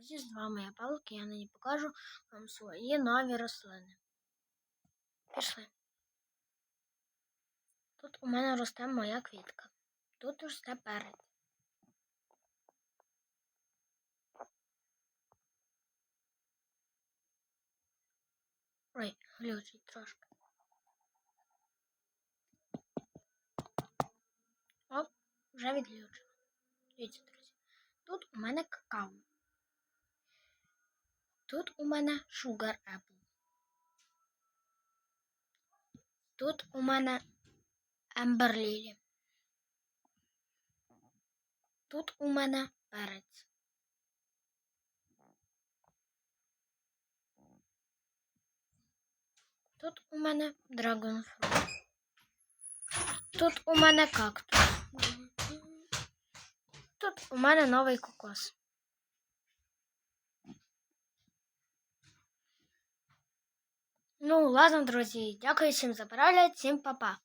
Друзі, з вами і я нині покажу вам свої нові рослини. Пішли. Тут у мене росте моя квітка. Тут росте перець. Ой, глючить трошки. О, вже відглючено. Дивіться, друзі. Тут у мене какао. Тут у мене Sugar Apple. Тут у мене Ембер Лілі. Тут у мене перець. Тут у мене Dragon Fruit. Тут у мене кактус. Тут у мене новий кокос. Ну, ладно, друзі, дякую всім за перегляд, всім па-па.